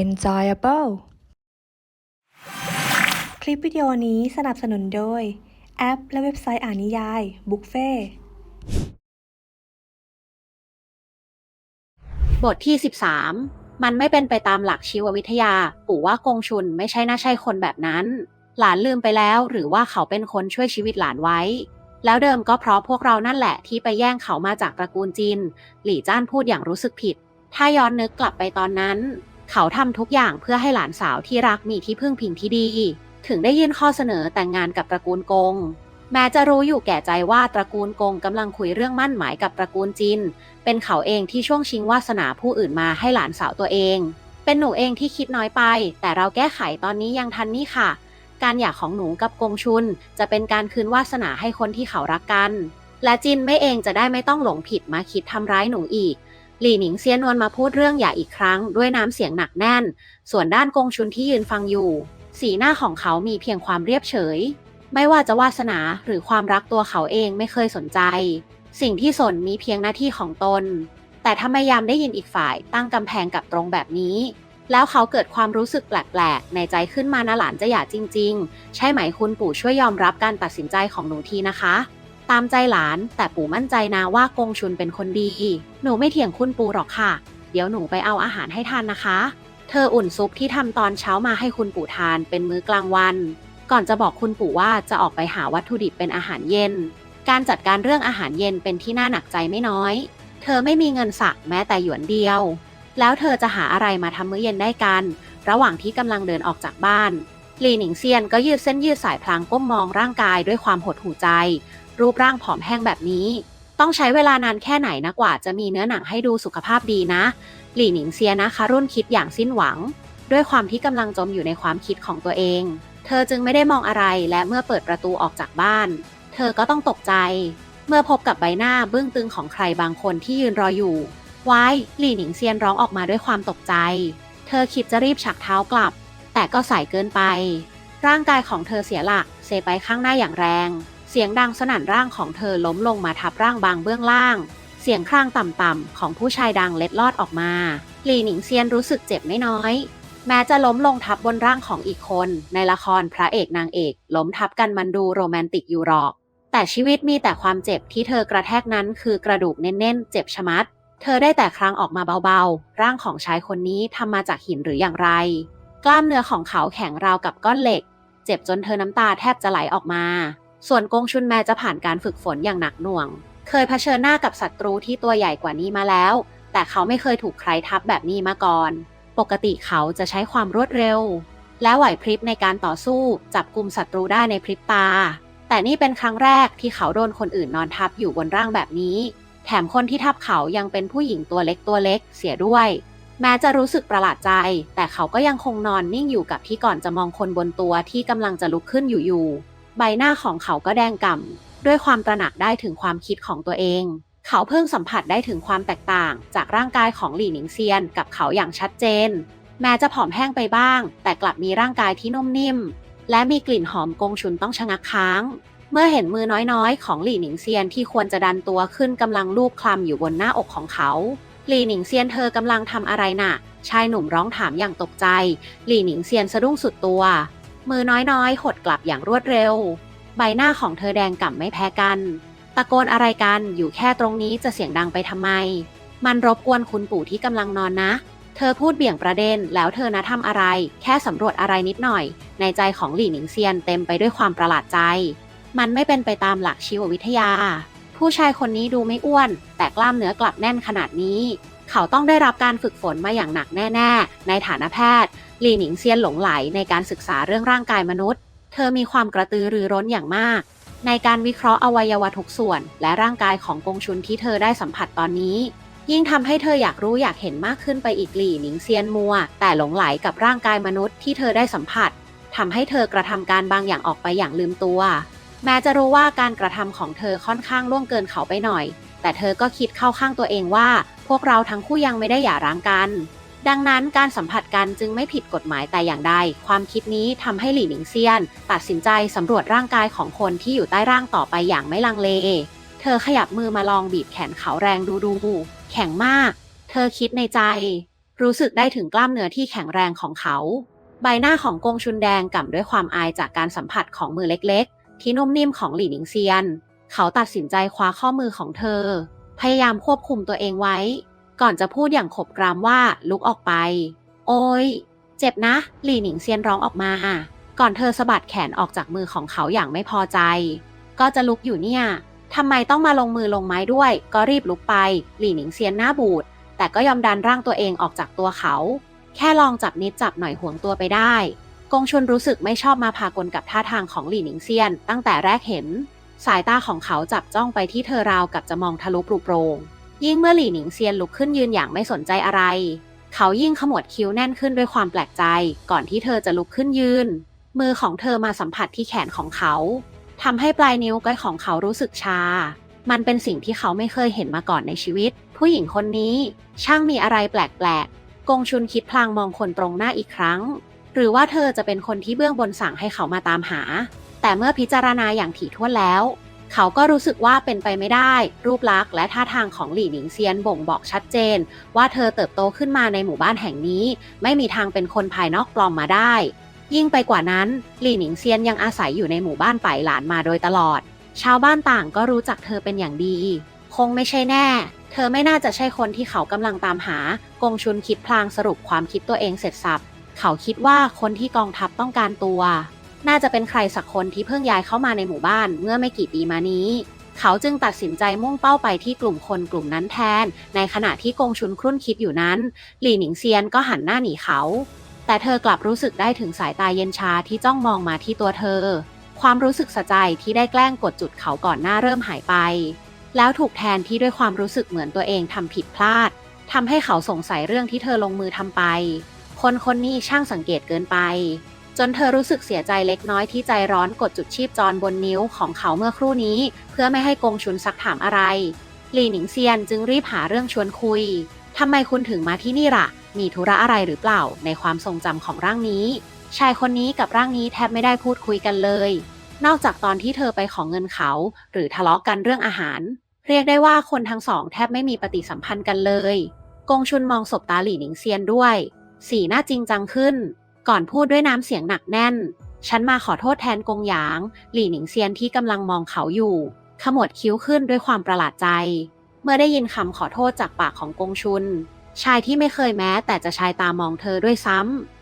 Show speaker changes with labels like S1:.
S1: enjoyable คลิปวิดีโอนี้สนับสนุนโดย แอปและเว็บไซต์อ่านนิยาย บุฟเฟ่
S2: บทที่ 13 มันไม่เป็นไปตามหลักชีววิทยา ปู่ว่ากงชุนไม่ใช่น่าใช่คนแบบนั้น หลานลืมไปแล้วหรือว่าเขาเป็นคนช่วยชีวิตหลานไว้ แล้วเดิมก็เพราะพวกเรานั่นแหละที่ไปแย่งเขามาจากตระกูลจิน หลี่จ้านพูดอย่างรู้สึกผิด ถ้าย้อนนึกกลับไปตอนนั้น เขาทำทุกอย่างเพื่อให้หลานสาวที่รักมีที่พึ่งพิงที่ดี ถึงได้ยื่นข้อเสนอแต่งงานกับตระกูลกง แม้จะรู้อยู่แก่ใจว่าตระกูลกงกำลังคุยเรื่องมั่นหมายกับตระกูลจิน เป็นเขาเองที่ช่วงชิงวาสนาผู้อื่นมาให้หลานสาวตัวเอง เป็นหนูเองที่คิดน้อยไป แต่เราแก้ไขตอนนี้ยังทันนี่ค่ะ การหย่าของหนูกับกงชุน จะเป็นการคืนวาสนาให้คนที่เขารักกัน และจินไม่เองจะได้ไม่ต้องหลงผิดมาคิดทำร้ายหนูอีก หลี่หนิงเซียนวนมาพูดเรื่องหย่าอีกครั้งด้วยน้ำเสียงหนักแน่น ส่วนด้านกงชุนที่ยืนฟังอยู่ สีหน้าของเขามีเพียงความเรียบเฉย ไม่ว่าจะวาสนาหรือความรักตัวเขาเองไม่เคยสนใจ สิ่งที่สนมีเพียงหน้าที่ของตน แต่ถ้าไม่ยามได้ยินอีกฝ่ายตั้งกำแพงกับตรงแบบนี้ แล้วเขาเกิดความรู้สึกแปลกๆในใจขึ้นมานะหลานจะหย่าจริง ๆ ใช่ไหมคุณปู่ช่วยยอมรับการตัดสินใจของหนูทีนะคะ ตามใจหลาน แต่ปู่มั่นใจนะว่ากงชุนเป็นคนดี หนูไม่เถียงคุณปู่หรอกค่ะ เดี๋ยวหนูไปเอาอาหารให้ทานนะคะ เธออุ่นซุปที่ทำตอนเช้ามาให้คุณปู่ทานเป็นมื้อกลางวัน ก่อนจะบอกคุณปู่ว่าจะออกไปหาวัตถุดิบเป็นอาหารเย็น การจัดการเรื่องอาหารเย็นเป็นที่น่าหนักใจไม่น้อย เธอไม่มีเงินสักแม้แต่หยวนเดียว แล้วเธอจะหาอะไรมาทำมื้อเย็นได้กัน ระหว่างที่กำลังเดินออกจากบ้านหลีหนิงเซียนก็ยืดเส้นยืดสายพลางก้มมองร่างกายด้วยความหดหู่ใจ รูปร่างผอมแห้งแบบนี้ ต้องใช้เวลานานแค่ไหนนะกว่าจะมีเนื้อหนังให้ดูสุขภาพดีนะ หลี่หนิงเซียนะคะรุ่นคิดอย่างสิ้นหวัง ด้วยความที่กำลังจมอยู่ในความคิดของตัวเอง เธอจึงไม่ได้มองอะไรและเมื่อเปิดประตูออกจากบ้าน เธอก็ต้องตกใจ เมื่อพบกับใบหน้าเบื้องตึงของใครบางคนที่ยืนรออยู่วายหลี่หนิงเซียนร้องออกมาด้วยความตกใจ เธอคิดจะรีบฉักเท้ากลับ แต่ก็สายเกินไป ร่างกายของเธอเสียหลักเซไปข้างหน้าอย่างแรง เสียงดังสนั่นร่างของเธอล้มลงมาทับร่างบางเบื้องล่าง เสียงครางต่ำๆของผู้ชายดังเล็ดลอดออกมา หลี่หนิงเซียนรู้สึกเจ็บไม่น้อย แม้จะล้มลงทับบนร่างของอีกคน ในละครพระเอกนางเอกล้มทับกันมันดูโรแมนติกอยู่หรอก แต่ชีวิตมีแต่ความเจ็บที่เธอกระแทกนั้นคือกระดูกเน้นๆ เจ็บชะมัด เธอได้แต่ครั้งออกมาเบาๆ ร่างของชายคนนี้ทำมาจากหินหรืออย่างไร กล้ามเนื้อของเขาแข็งราวกับก้อนเหล็ก เจ็บจนเธอน้ำตาแทบจะไหลออกมา ส่วนกงชุนแมจะผ่านการฝึกฝนอย่างหนักหน่วง เคยเผชิญหน้ากับศัตรูที่ตัวใหญ่กว่านี้มาแล้ว แต่เขาไม่เคยถูกใครทับแบบนี้มาก่อน ปกติเขาจะใช้ความรวดเร็ว และไหวพริบในการต่อสู้ จับกลุ่มศัตรูได้ในพริบตา แต่นี่เป็นครั้งแรกที่เขาโดนคนอื่นนอนทับอยู่บนร่างแบบนี้ แถมคนที่ทับเขายังเป็นผู้หญิงตัวเล็กตัวเล็กเสียด้วย แม้จะรู้สึกประหลาดใจ แต่เขาก็ยังคงนอนนิ่งอยู่กับที่ก่อนจะมองคนบนตัวที่กำลังจะลุกขึ้นอยู่อยู่ ใบหน้าของเขาก็แดงก่ำด้วยความตระหนักได้ถึงความคิดของตัวเอง เขาเพิ่งสัมผัสได้ถึงความแตกต่าง จากร่างกายของหลี่หนิงเซียนกับเขาอย่างชัดเจน แม้จะผอมแห้งไปบ้าง แต่กลับมีร่างกายที่นุ่มนิ่ม และมีกลิ่นหอมกงชุนต้องชะงักค้าง เมื่อเห็นมือน้อยๆ ของหลี่หนิงเซียนที่ควรจะดันตัวขึ้นกำลังลูบคลำอยู่บนหน้าอกของเขาหลี่หนิงเซียนเธอกำลังทำอะไรน่ะ ชายหนุ่มร้องถามอย่างตกใจ หลี่หนิงเซียนสะดุ้งสุดตัว มือน้อยๆ หดกลับอย่างรวดเร็ว ใบหน้าของเธอแดงก่ำไม่แพ้กัน ตะโกนอะไรกันอยู่แค่ตรงนี้จะเสียงดังไปทำไม มันรบกวนคุณปู่ที่กำลังนอนนะ เธอพูดเบี่ยงประเด็นแล้วเธอนะทำอะไร แค่สำรวจอะไรนิดหน่อย ในใจของหลี่หนิงเซียนเต็มไปด้วยความประหลาดใจ มันไม่เป็นไปตามหลักชีววิทยา ผู้ชายคนนี้ดูไม่อ้วน แต่กล้ามเนื้อกลับแน่นขนาดนี้ เขาต้องได้รับการฝึกฝนมาอย่างหนักแน่ ๆ ในฐานะแพทย์หลี่หนิงเซียนหลงไหลในการศึกษาเรื่องร่างกายมนุษย์ เธอมีความกระตือรือร้นอย่างมาก ในการวิเคราะห์อวัยวะทุกส่วน และร่างกายของกงชุนที่เธอได้สัมผัสตอนนี้ ยิ่งทำให้เธออยากรู้อยากเห็นมากขึ้นไปอีกหลี่หนิงเซียนมัว แต่หลงไหลกับร่างกายมนุษย์ที่เธอได้สัมผัสทำให้เธอกระทำการบางอย่างออกไปอย่างลืมตัว แม้จะรู้ว่าการกระทำของเธอค่อนข้างล่วงเกินเขาไปหน่อย แต่เธอก็คิดเข้าข้างตัวเองว่า วกเราทั้งคู่ยังไม่ได้หย่าร้างกัน ดังนั้นการสัมผัสกันจึงไม่ผิดกฎหมายแต่อย่างใด ความคิดนี้ทำให้หลี่หนิงเซียน ตัดสินใจสำรวจร่างกายของคนที่อยู่ใต้ร่างต่อไปอย่างไม่ลังเล เธอขยับมือมาลองบีบแขนเขาแรงดูดูๆแข็งมาก เธอคิดในใจ รู้สึกได้ถึงกล้ามเนื้อที่แข็งแรงของเขา ใบหน้าของกงชุนแดงก่ำด้วยความอายจากการสัมผัสของมือเล็ก ๆ ที่นุ่มนิ่มของหลี่หนิงเซียน เขาตัดสินใจคว้าข้อมือของเธอ พยายามควบคุมตัวเองไว้ ก่อนจะพูดอย่างขบกรามว่าลุกออกไป โอ้ย เจ็บนะ หลี่หนิงเซียนร้องออกมาก่อนเธอสะบัดแขนออกจากมือของเขาอย่างไม่พอใจ ก็จะลุกอยู่เนี่ยทำไมต้องมาลงมือลงไม้ด้วย ก็รีบลุกไป หลี่หนิงเซียนหน้าบูด แต่ก็ยอมดันร่างตัวเองออกจากตัวเขา แค่ลองจับนิดจับหน่อยห่วงตัวไปได้ กงชุนรู้สึกไม่ชอบมาพากลกับท่าทางของหลี่หนิงเซียน ตั้งแต่แรกเห็น สายตาของเขาจับจ้องไปที่เธอราวกับจะมองทะลุปลุกโปรงยิ่งเมื่อหลี่หนิงเซียนลุกขึ้นยืนอย่างไม่สนใจอะไร เขายิ่งขมวดคิ้วแน่นขึ้นด้วยความแปลกใจ ก่อนที่เธอจะลุกขึ้นยืน มือของเธอมาสัมผัสที่แขนของเขาทำให้ปลายนิ้วก้อยของเขารู้สึกชา มันเป็นสิ่งที่เขาไม่เคยเห็นมาก่อนในชีวิต ผู้หญิงคนนี้ ช่างมีอะไรแปลกๆ กงชุนคิดพลางมองคนตรงหน้าอีกครั้ง หรือว่าเธอจะเป็นคนที่เบื้องบนสั่งให้เขามาตามหา แต่เมื่อพิจารณาอย่างถี่ถ้วนแล้ว เขาก็รู้สึกว่าเป็นไปไม่ได้ รูปลักษณ์และท่าทางของหลี่หนิงเซียนบ่งบอกชัดเจน ว่าเธอเติบโตขึ้นมาในหมู่บ้านแห่งนี้ ไม่มีทางเป็นคนภายนอกปลอมมาได้ ยิ่งไปกว่านั้น หลี่หนิงเซียนยังอาศัยอยู่ในหมู่บ้านไปหลานมาโดยตลอด ชาวบ้านต่างก็รู้จักเธอเป็นอย่างดี คงไม่ใช่แน่ เธอไม่น่าจะใช่คนที่เขากำลังตามหากงชุนคิดพลางสรุปความคิดตัวเองเสร็จสับเขาคิดว่าคนที่กองทัพต้องการตัว น่าจะเป็นใครสักคนที่เพิ่งย้ายเข้ามาในหมู่บ้านเมื่อไม่กี่ปีมานี้ เขาจึงตัดสินใจมุ่งเป้าไปที่กลุ่มคนกลุ่มนั้นแทน ในขณะที่กงชุนครุ่นคิดอยู่นั้น หลี่หนิงเซียนก็หันหน้าหนีเขา แต่เธอกลับรู้สึกได้ถึงสายตาเย็นชาที่จ้องมองมาที่ตัวเธอ ความรู้สึกสะใจที่ได้แกล้งกดจุดเขาก่อนหน้าเริ่มหายไป แล้วถูกแทนที่ด้วยความรู้สึกเหมือนตัวเองทำผิดพลาดทำให้เขาสงสัยเรื่องที่เธอลงมือทำไป คนคนนี้ช่างสังเกตเกินไป จนเธอรู้สึกเสียใจเล็กน้อยที่ใจร้อนกดจุดชีพจรบนนิ้วของเขาเมื่อครู่นี้ เพื่อไม่ให้กงชุนซักถามอะไร หลี่หนิงเซียนจึงรีบหาเรื่องชวนคุยทำไมคุณถึงมาที่นี่ล่ะ มีธุระอะไรหรือเปล่า ในความทรงจำของร่างนี้ ชายคนนี้กับร่างนี้แทบไม่ได้พูดคุยกันเลย นอกจากตอนที่เธอไปของเงินเขา หรือทะเลาะกันเรื่องอาหาร เรียกได้ว่าคนทั้งสองแทบไม่มีปฏิสัมพันธ์กันเลย กงชุนมองศพตาหลี่หนิงเซียนด้วย สีหน้าจริงจังขึ้น ก่อนพูดด้วยน้ำเสียงหนักแน่น ฉันมาขอโทษแทนกงหยาง หลี่หนิงเซียนที่กำลังมองเขาอยู่ ขมวดคิ้วขึ้นด้วยความประหลาดใจ เมื่อได้ยินคำขอโทษจากปากของกงชุน ชายที่ไม่เคยแม้แต่จะชายตามองเธอด้วยซ้ำ